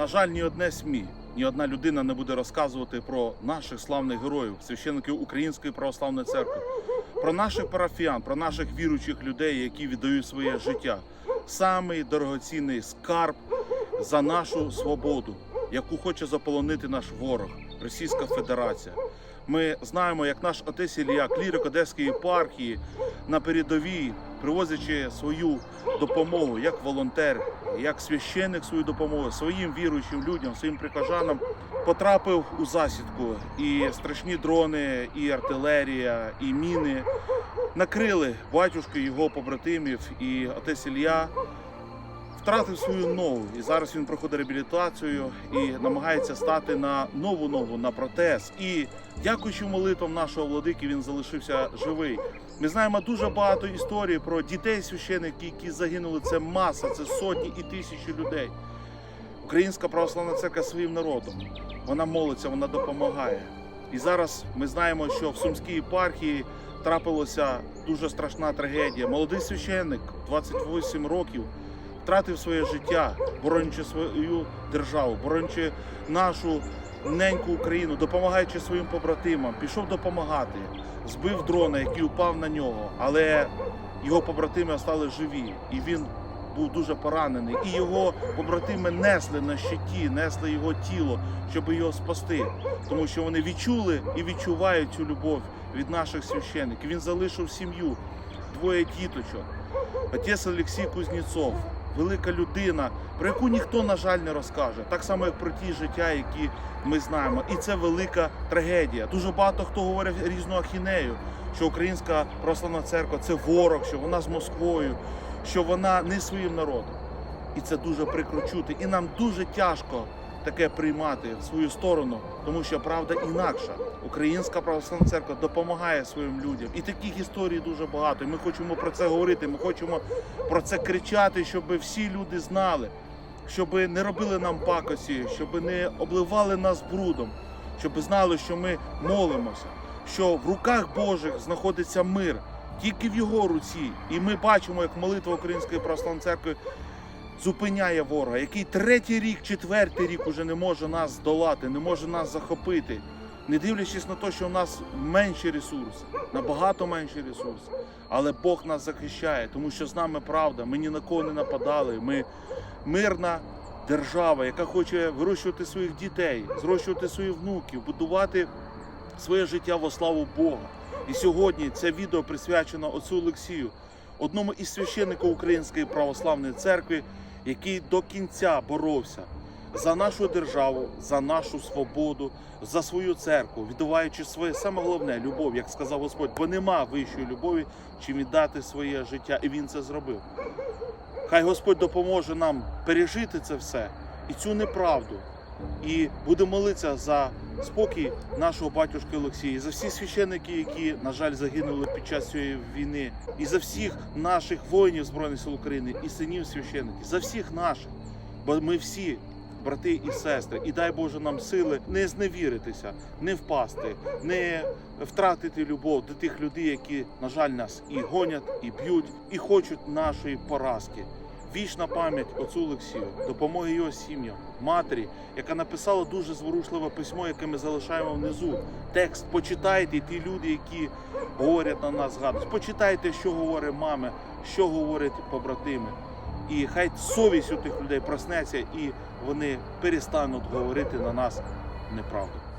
на жаль, ні одне СМІ, ні одна людина не буде розказувати про наших славних героїв, священиків Української православної церкви, про наших парафіян, про наших віруючих людей, які віддають своє життя. Самий дорогоцінний скарб за нашу свободу, яку хоче заполонити наш ворог, Російська Федерація. Ми знаємо, як наш отець Ілля, клірик Одеської єпархії на передовій, привозячи свою допомогу як волонтер, як священник свою допомогу своїм віруючим людям, своїм прихожанам, потрапив у засідку. І страшні дрони, і артилерія, і міни накрили батюшки його побратимів. І отець Ілля втратив свою ногу. І зараз він проходить реабілітацію і намагається стати на нову ногу, на протез. І дякуючи молитвам нашого владики, він залишився живий. Ми знаємо дуже багато історій про дітей священиків, які загинули. Це маса, це сотні і тисячі людей. Українська православна церква своїм народом. Вона молиться, вона допомагає. І зараз ми знаємо, що в Сумській єпархії трапилася дуже страшна трагедія. Молодий священник, 28 років, втратив своє життя, боронячи свою державу, боронячи нашу неньку Україну, допомагаючи своїм побратимам, пішов допомагати, збив дрона, який упав на нього, але його побратими стали живі, і він був дуже поранений. І його побратими несли на щиті, несли його тіло, щоб його спасти, тому що вони відчули і відчувають цю любов від наших священиків. Він залишив сім'ю, двоє діточок. Отець Олексій Кузнєцов, велика людина, про яку ніхто, на жаль, не розкаже, так само, як про ті життя, які ми знаємо. І це велика трагедія. Дуже багато хто говорить різну ахінею, що Українська православна церква це ворог, що вона з Москвою, що вона не своїм народом. І це дуже прикро чути. І нам дуже тяжко таке приймати в свою сторону, тому що правда інакша. Українська православна церква допомагає своїм людям. І таких історій дуже багато. І ми хочемо про це говорити. Ми хочемо про це кричати, щоб всі люди знали, щоб не робили нам пакості, щоб не обливали нас брудом, щоб знали, що ми молимося, що в руках Божих знаходиться мир, тільки в його руці. І ми бачимо, як молитва Української православної церкви зупиняє ворога, який третій рік, четвертий рік уже не може нас здолати, не може нас захопити. Не дивлячись на те, що у нас менші ресурси, набагато менші ресурси. Але Бог нас захищає, тому що з нами правда. Ми ні на кого не нападали. Ми мирна держава, яка хоче вирощувати своїх дітей, зрощувати своїх внуків, будувати своє життя во славу Бога. І сьогодні це відео присвячено отцю Олексію, одному із священників Української православної церкви, який до кінця боровся за нашу державу, за нашу свободу, за свою церкву, віддаваючи своє саме головне любов, як сказав Господь, бо нема вищої любові, чим віддати своє життя, і він це зробив. Хай Господь допоможе нам пережити це все і цю неправду. І будемо молитися за спокій нашого батюшки Олексія, за всі священники, які, на жаль, загинули під час цієї війни, і за всіх наших воїнів Збройних сил України, і синів священиків, за всіх наших. Бо ми всі брати і сестри, і дай Боже нам сили не зневіритися, не впасти, не втратити любов до тих людей, які, на жаль, нас і гонять, і б'ють, і хочуть нашої поразки. Вічна пам'ять отцу Олексію, допомоги його сім'ям, матері, яка написала дуже зворушливе письмо, яке ми залишаємо внизу. Текст почитайте, і ті люди, які говорять на нас, згадують. Почитайте, що говорить мами, що говорять побратими. І хай совість у тих людей проснеться, і вони перестануть говорити на нас неправду.